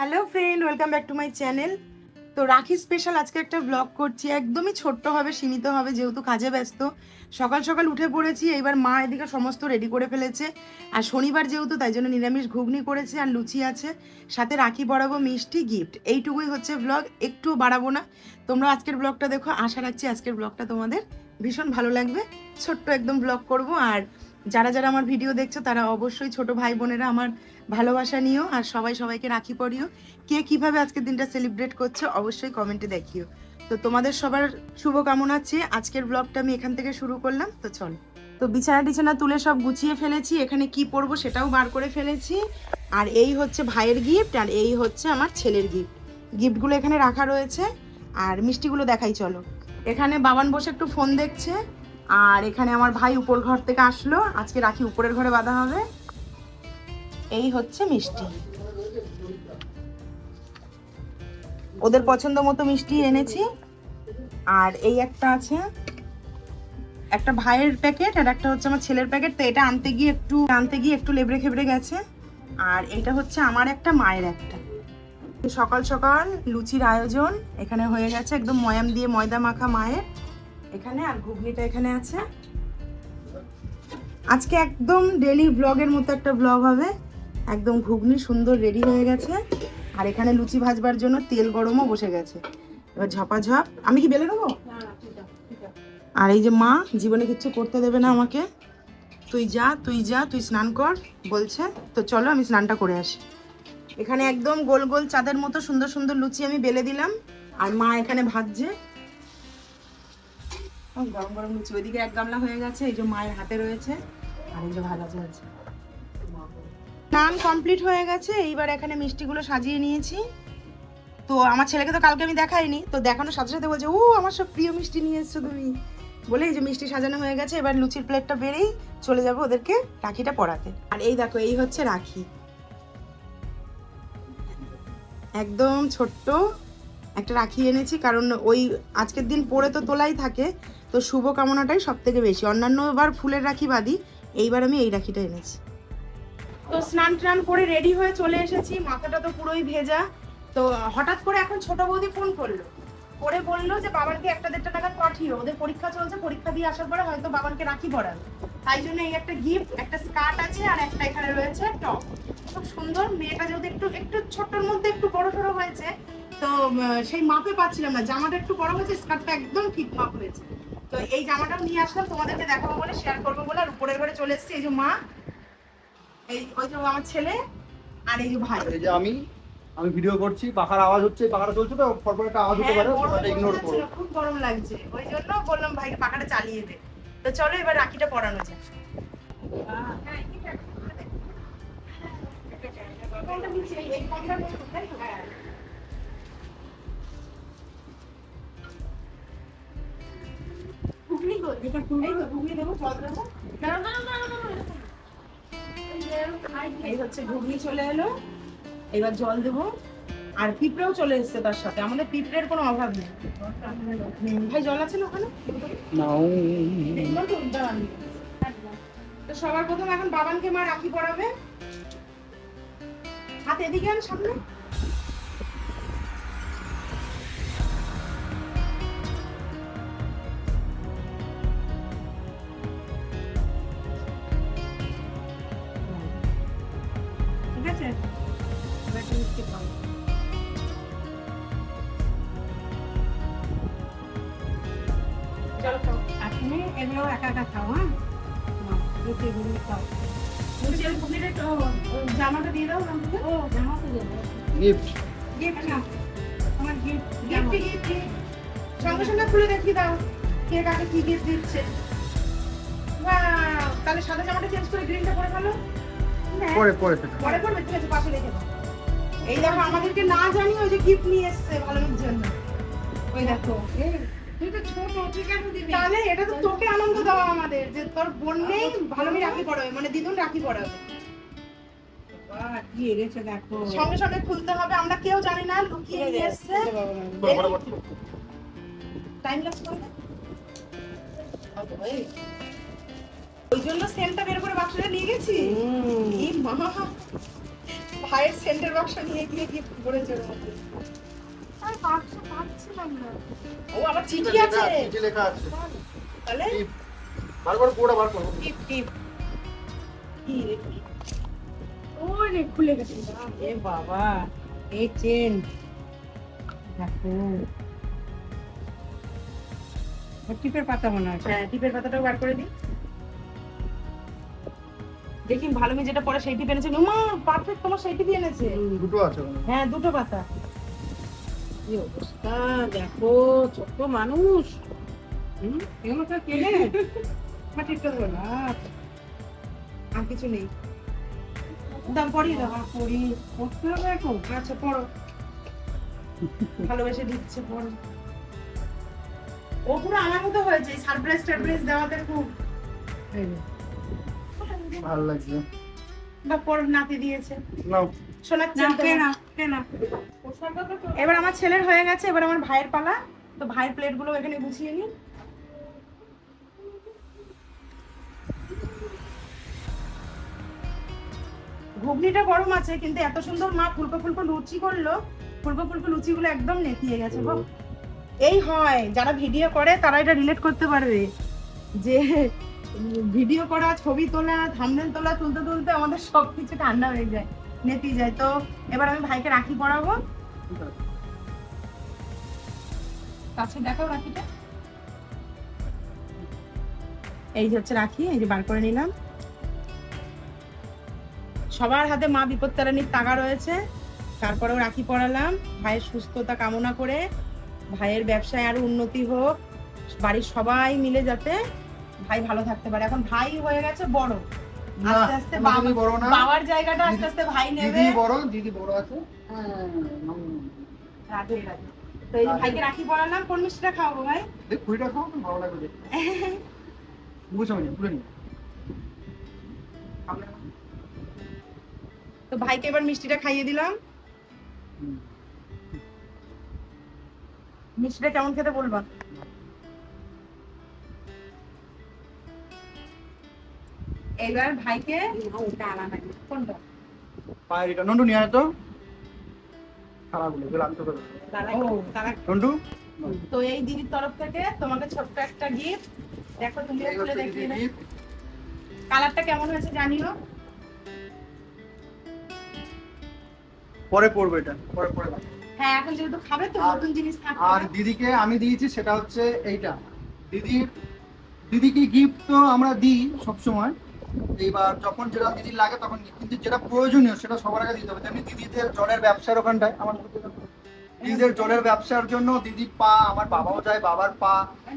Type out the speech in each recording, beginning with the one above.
Hello friend, welcome back to my channel. তো রাখি special আজকে একটা ব্লগ করছি, একদমই ছোট্ট হবে, সীমিত হবে, যেহেতু কাজে ব্যস্ত। সকাল সকাল উঠে পড়েছি, এইবার মা এদিকে সমস্ত রেডি করে ফেলেছে। আর শনিবার যেহেতু, তাই জন্য নিরামিষ ঘুগনি করেছে আর লুচি আছে। সাথে রাখি পরাবো মিষ্টি গিফট এইটুকুই হচ্ছে ব্লগ একটু বাড়াবো না। তোমরা আজকের ব্লগটা দেখো, আশা রাখছি আজকের ব্লগটা তোমাদের ভীষণ ভালো লাগবে। ছোট্ট একদম ব্লগ করব, আর যারা যারা আমার ভিডিও দেখছ, তারা অবশ্যই ছোট ভাই বোনেরা আমার ভালোবাসা নিও আর সবাই সবাইকে রাখি পরিও। কে কীভাবে আজকের দিনটা সেলিব্রেট করছে অবশ্যই কমেন্টে দেখিও। তো তোমাদের সবার শুভকামনা চেয়ে আজকের ব্লগটা আমি এখান থেকে শুরু করলাম। তো চল। তো বিছানা টিছানা তুলে সব গুছিয়ে ফেলেছি, এখানে কি পরবো সেটাও বার করে ফেলেছি। আর এই হচ্ছে ভাইয়ের গিফট আর এই হচ্ছে আমার ছেলের গিফট গিফটগুলো এখানে রাখা রয়েছে। আর মিষ্টিগুলো দেখাই, চলো। এখানে বাবান বসে একটু ফোন দেখছে। আর এখানে আমার ভাই উপর ঘর থেকে আসলো। আজকে রাখি উপরের ঘরে বাঁধা হবে। এই হচ্ছে মিষ্টি। ওদের পছন্দ মতো মিষ্টি এনেছি। আর এই একটা আছে। একটা ভাইয়ের প্যাকেট আর একটা হচ্ছে আমার ছেলের প্যাকেট। তো এটা আনতে গিয়ে একটু, আনতে গিয়ে একটু লেবড়ে খেবড়ে গেছে। আর এটা হচ্ছে আমার একটা মায়ের একটা। সকাল সকাল লুচির আয়োজন। এখানে হয়ে গেছে একদম ময়াম দিয়ে ময়দা মাখা মায়ের। এখানে আর ঘুগনিটা এখানে আছে। আজকে একদম ডেলি ব্লগের মতো একটা ব্লগ হবে। একদম ঘুগনি সুন্দর রেডি হয়ে গেছে। আর এখানে লুচি ভাজবার জন্য তেল গরমও বসে গেছে। এবার ঝপাঝপ। আমি কি বেলে নেব? আর এই যে মা জীবনে কিচ্ছু করতে দেবে না আমাকে। তুই যা তুই যা তুই স্নান কর বলছে। তো চলো আমি স্নানটা করে আসি। এখানে একদম গোল গোল চাঁদের মতো সুন্দর সুন্দর লুচি আমি বেলে দিলাম। আর মা এখানে ভাজছে। গরম গরম লুচি ওইদিকে এক গামলা হয়ে গেছে, এই যে মায়ের হাতে রয়েছে, আর এই যে ভাজা চলছে স্নান কমপ্লিট হয়ে গেছে, এইবার এখানে মিষ্টিগুলো সাজিয়ে নিয়েছি। তো আমার ছেলেকে তো কালকে আমি দেখাইনি, তো দেখানোর সাথে সাথে বলছে, ও, আমার সব প্রিয় মিষ্টি নিয়ে এসছো তুমি। বলে এই যে মিষ্টি সাজানো হয়ে গেছে, এবার লুচির প্লেটটা বেড়েই চলে যাব ওদেরকে রাখিটা পরাতে। আর এই দেখো, এই হচ্ছে রাখি। একদম ছোট্ট একটা রাখি এনেছি, কারণ ওই আজকের দিন পরে তো তোলাই থাকে তো শুভ কামনাটাই সব থেকে বেশি। অন্যান্য বার ফুলের রাখি বাদি এইবার আমি এই রাখিটা এনেছি। তো স্নান টান করে রেডি হয়ে চলে এসেছি, মাথাটা তো পুরোই ভেজা। তো হঠাৎ করে এখন ছোট বৌদি ফোন করল। করে বলল যে বাবাকে একটা দেড়টা টাকা পাঠিও ওদের পরীক্ষা চলছে, পরীক্ষা দিয়ে আসার পরে হয়তো বাবাকে রাখি পড়াবে। তাই জন্য এই একটা গিফট একটা স্কার্ট আছে আর একটা এখানে রয়েছে টপ খুব সুন্দর, মেয়েটা যেহেতু একটু একটু ছোট্টর মধ্যে একটু বড় সড়ো হয়েছে, তো সেই মাপে পাচ্ছিলাম না। জামাটা একটু বড় হয়েছে স্কার্টটা একদম ঠিক মাপ হয়েছে। তো এই জামাটাও নিয়ে আসলাম তোমাদেরকে দেখাবো বলে শেয়ার করব বলে আর উপরের ঘরে চলে এসেছি। এই যে মা এই ওই যে আমার ছেলে আর এই যে ভাই। এই যে আমি আমি ভিডিও করছি পাখার আওয়াজ হচ্ছে পাখাটা চলছে তো পরপর একটা আওয়াজ হতে হ্যাঁ, পারে ওটা ইগনোর করো। খুব গরম লাগছে। ওই জন্য বললাম ভাইকে পাখাটা চালিয়ে দে। তো চলো এবার রাখিটা পরানো? এই কোনটা এই তো, ঘুগনি দেবো, জল দেবো। এই হচ্ছে ঘুগনি চলে এলো। এবার জল দেবো। আর পিঁপড়েও চলে এসছে তার সাথে। আমাদের পিঁপড়ের কোনো অভাব নেই। ভাই জল আছে না ওখানে? তো, সবার প্রথম এখন বাবানকে মা রাখি পরাবে। হাত এদিকে আন সামনে। এবার একটু মিষ্টি খাও। চলো খাও আপনি এগুলো একা একা খাও হ্যাঁ রুটি গুলি খাও লুচি আর ঘুগনিটা একটু, ও, জামাটা দিয়ে দাও ও জামা তো দেবো গিফট গিফট না আমার গিফট গিফট গিফট সঙ্গে সঙ্গে খুলে দেখিয়ে দাও কে কাকে কি গিফট দিচ্ছে তাহলে সাদা জামাটা চেঞ্জ করে গ্রিনটা পরে ফেলো পরে পরে সেটা পরে ঠিক আছে পাশে রেখে দাও এই দেখো আমাদেরকে না জানি ওই যে গিফট নিয়ে এসছে ভালোর জন্য। ওই দেখো। তুই ছোট তুই কেন দিবি? তাহলে এটা তো তোকে আনন্দ দেওয়া আমাদের যে তোর বোন নেই ভালোই রাখি পড়াবে মানে দিদুন রাখি পড়াবে। বাহ, কি দেখো। সঙ্গে সঙ্গে খুলতে হবে আমরা কেউ জানি না লুকিয়ে নিয়ে এসছে। টাইম লাগছে ওই জন্য সেলটা বের করে বাক্সটা নিয়ে গেছি। মা। ভাইয়ের সেন্টার বাক্স নিয়ে গিয়ে গিফট করেছে ওর মধ্যে। আমি বাক্স পাচ্ছিলাম না ও আবার চিঠি আছে? চিঠি লেখা আছে। তাহলে? টিপ। বার করো পুরোটা বার করো টিপ টিপ কি রে কি? ওই খুলে গেছে। এ বাবা এই চেন দেখো। টিপের পাতা মনে হয়। হ্যাঁ টিপের পাতাটাও বার করে দিই। দেখি ভালো মেয়ে যেটা পরে সেই টিপ এনেছে উমা পারফেক্ট তোমার সেই টিপই এনেছে। দুটো আছে হ্যাঁ। দুটো পাতা। কি অবস্থা? দেখো ছোট মানুষ। হুম কেনে আমার টিপটা ধরো না। আর কিছু নেই। দাম পরিয়ে দাও। পড়ি পড়তে হবে এখন। আচ্ছা পড়ো। ভালোবেসে দিচ্ছে পড়ো। ও পুরো আমার মতো হয়েছে। সারপ্রাইজ টারপ্রাইজ দেওয়াতে খুব। ভালো লাগছে। বা পর নাতি দিয়েছে। নাও। সোনার চেন কে না কে এবার আমার ছেলের হয়ে গেছে এবার আমার ভাইয়ের পালা। তো ভাইয়ের প্লেটগুলো এখানে গুছিয়ে নি ঘুগনিটা গরম আছে কিন্তু এত সুন্দর মা ফুলকো ফুলকো লুচি করল। ফুলকো ফুলকো লুচি গুলো একদম নেতিয়ে গেছে গো এই হয় যারা ভিডিও করে তারা এটা রিলেট করতে পারবে যে ভিডিও করা, ছবি তোলা থামনেল তোলা, তুলতে তুলতে আমাদের সবকিছু ঠান্ডা হয়ে যায়, নেতি যায়। তো এবার আমি ভাইকে রাখি পরাবো। কাছে দেখাও রাখিটা। এই হচ্ছে রাখি, এই যে বার করে নিলাম। সবার হাতে মা বিপদ তারানির রয়েছে। তারপরেও রাখি পরালাম। ভাইয়ের সুস্থতা কামনা করে, ভাইয়ের ব্যবসায় আরও উন্নতি হোক, বাড়ির সবাই মিলে যাতে ভাই ভালো থাকতে পারে। এখন ভাই হয়ে গেছে বড়। আস্তে আস্তে না। বাবার জায়গাটা আস্তে আস্তে ভাই নেবে। দিদি বড় দিদি বড় আছে। হ্যাঁ, রাধে রাধে। তো এই ভাইকে রাখি কোন মিষ্টিটা খাওয়াবো ভাই? দেখ কুড়িটা খাও তো ভালো লাগবে বুঝছ আমি পুরো নিয়ে তো ভাইকে এবার মিষ্টিটা খাইয়ে দিলাম। মিষ্টিটা কেমন খেতে বলবা? এইবার ভাইকে ওটা আলাদা কোনটা? পায়ের এটা। নন্টু নিয়ে তো খারাপগুলো এই দিদির তরফ থেকে তোমাকে ছোট্ট একটা গিফট দেখো তুমি খুলে দেখিয়ে কালারটা কেমন হয়েছে জানিও। পরে পড়বে এটা। পরে পরে হ্যাঁ এখন যেহেতু খাবে তো নতুন জিনিস থাকবে আর দিদিকে আমি দিয়েছি সেটা হচ্ছে এইটা। দিদির দিদিকে গিফট তো আমরা দিই সবসময়। এইবার যখন যেটা দিদির লাগে তখন কিন্তু যেটা প্রয়োজনীয় সেটা সবার আগে দিতে হবে। তেমনি দিদিদের জলের ব্যবসার ওখানটায়, আমার দিদিদের জলের ব্যবসার জন্য দিদির পা, আমার বাবাও যায়, বাবার পা,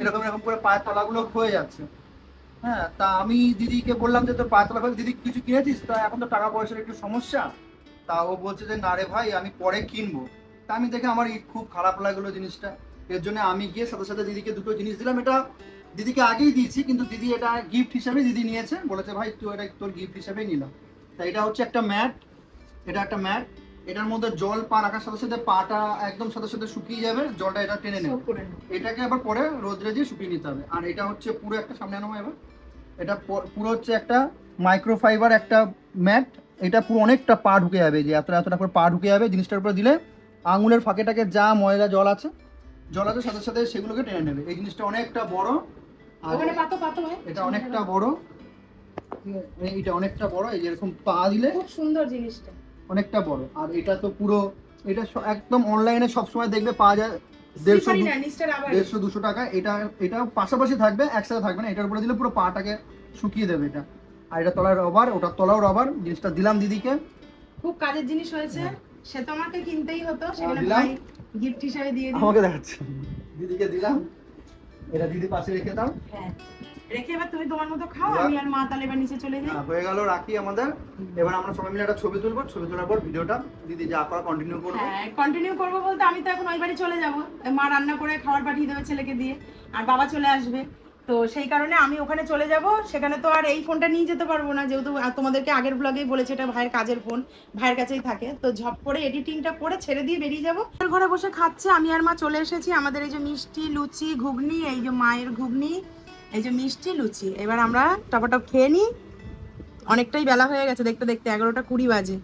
এরকম এরকম করে পায়ের তলাগুলো ক্ষয়ে যাচ্ছে। হ্যাঁ তা আমি দিদিকে বললাম যে তোর পায়ের দিদি কিছু কিনেছিস? তা এখন তো টাকা পয়সার একটু সমস্যা। তা ও বলছে যে, না রে ভাই, আমি পরে কিনবো। তা আমি দেখে আমার খুব খারাপ লাগল জিনিসটা। এর জন্য আমি গিয়ে সাথে সাথে দিদিকে দুটো জিনিস দিলাম। এটা দিদিকে আগেই দিয়েছি কিন্তু দিদি এটা গিফট হিসাবে দিদি নিয়েছে। বলেছে ভাই তুই এটা তোর গিফট হিসাবে নিলাম তা এটা হচ্ছে একটা ম্যাট এটা একটা ম্যাট। এটার মধ্যে জল পা রাখার সাথে সাথে পাটা একদম সাথে সাথে শুকিয়ে যাবে জলটা এটা টেনে নেবে। এটাকে আবার পরে রোদ্রে দিয়ে শুকিয়ে নিতে হবে। আর এটা হচ্ছে পুরো একটা সামনে আনো এবার। এটা পুরো হচ্ছে একটা মাইক্রোফাইবার একটা ম্যাট। এটা পুরো অনেকটা পা ঢুকে যাবে যে এতটা এতটা করে পা ঢুকে যাবে জিনিসটার উপরে দিলে। আঙুলের ফাঁকেটাকে যা ময়লা জল আছে জল আছে সাথে সাথে সেগুলোকে টেনে নেবে। এই জিনিসটা অনেকটা বড় ওখানে পাতো পাতো ভাই এটা অনেকটা বড়। এইটা অনেকটা বড় এই পা দিলে খুব সুন্দর জিনিসটা। অনেকটা বড়। আর এটা তো পুরো এটা একদম অনলাইনে সবসময় দেখবে পাওয়া যায় দেড়শো স্লিপারি দু- না নিচটা রাবার দেড়শো দুশো টাকা। এটা এটা পাশাপাশি থাকবে একসাথে থাকবে না। এটার উপরে দিলে পুরো পাটাকে শুকিয়ে দেবে এটা। আর এটা তলায় রবার তলাও রবার জিনিসটা দিলাম দিদিকে। খুব কাজের জিনিস হয়েছে। সে তো আমাকে কিনতেই হতো সেখানে ভাই গিফট হিসাবে দিয়ে আমাকে দেখাচ্ছে। দিদিকে দিলাম। এটা দিদি পাশে রেখে দাও। হ্যাঁ। রেখে এবার তুমি তোমার মতো খাও আমি আর মা তাহলে এবার নিচে চলে যাই। হ্যাঁ, হয়ে গেল রাখি আমাদের। এবার আমরা সবাই মিলে একটা ছবি তুলবো। ছবি তোলার পর ভিডিওটা দিদি যা করা কন্টিনিউ করব। হ্যাঁ কন্টিনিউ করব বলতে আমি তো এখন ওই বাড়ি চলে যাব। মা রান্না করে খাবার পাঠিয়ে দেবে ছেলেকে দিয়ে। আর বাবা চলে আসবে। তো সেই কারণে আমি ওখানে চলে যাব। সেখানে তো আর এই ফোনটা নিয়ে যেতে পারব না, যেহেতু তোমাদেরকে আগের ব্লগেই বলেছে, এটা ভাইয়ের কাজের ফোন ভাইয়ের কাছেই থাকে। তো ঝপ করে এডিটিংটা করে ছেড়ে দিয়ে বেরিয়ে যাব। ঘরে বসে খাচ্ছে, আমি আর মা চলে এসেছি। আমাদের এই যে মিষ্টি, লুচি, ঘুগনি, এই যে মায়ের ঘুগনি, এই যে মিষ্টি, লুচি। এবার আমরা টপাটপ খেয়ে নিই। অনেকটাই বেলা হয়ে গেছে, দেখতে দেখতে এগারোটা কুড়ি বাজে।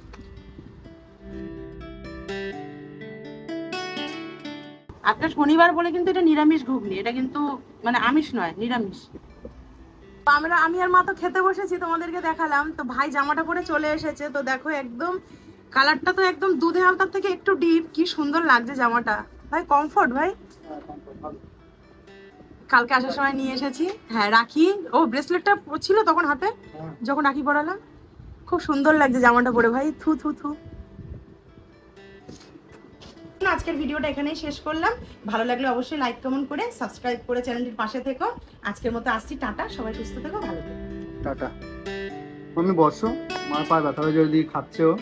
আজকে শনিবার বলে কিন্তু এটা নিরামিষ ঘুগনি এটা কিন্তু মানে আমিষ নয় নিরামিষ। তো আমরা আমি আর মা তো খেতে বসেছি তোমাদেরকে দেখালাম। তো ভাই জামাটা পরে চলে এসেছে তো দেখো একদম কালারটা তো একদম দুধে হালকার থেকে একটু ডিপ কি সুন্দর লাগছে জামাটা। ভাই কমফোর্ট ভাই? কালকে আসার সময় নিয়ে এসেছি। হ্যাঁ রাখি ও ব্রেসলেটটা ছিল তখন হাতে হ্যাঁ। যখন রাখি পরালাম। খুব সুন্দর লাগছে জামাটা পরে ভাই থু থু থু। আজকের ভিডিওটা এখানেই শেষ করলাম। ভালো লাগলে অবশ্যই লাইক কমেন্ট করে সাবস্ক্রাইব করে চ্যানেলটির পাশে থেকো। আজকের মতো আসছি, টাটা। সবাই সুস্থ থেকো, ভালো থেকো। টাটা। তুমি বসো, মার পায়ে ব্যথা হয়ে যদি খাচ্ছেও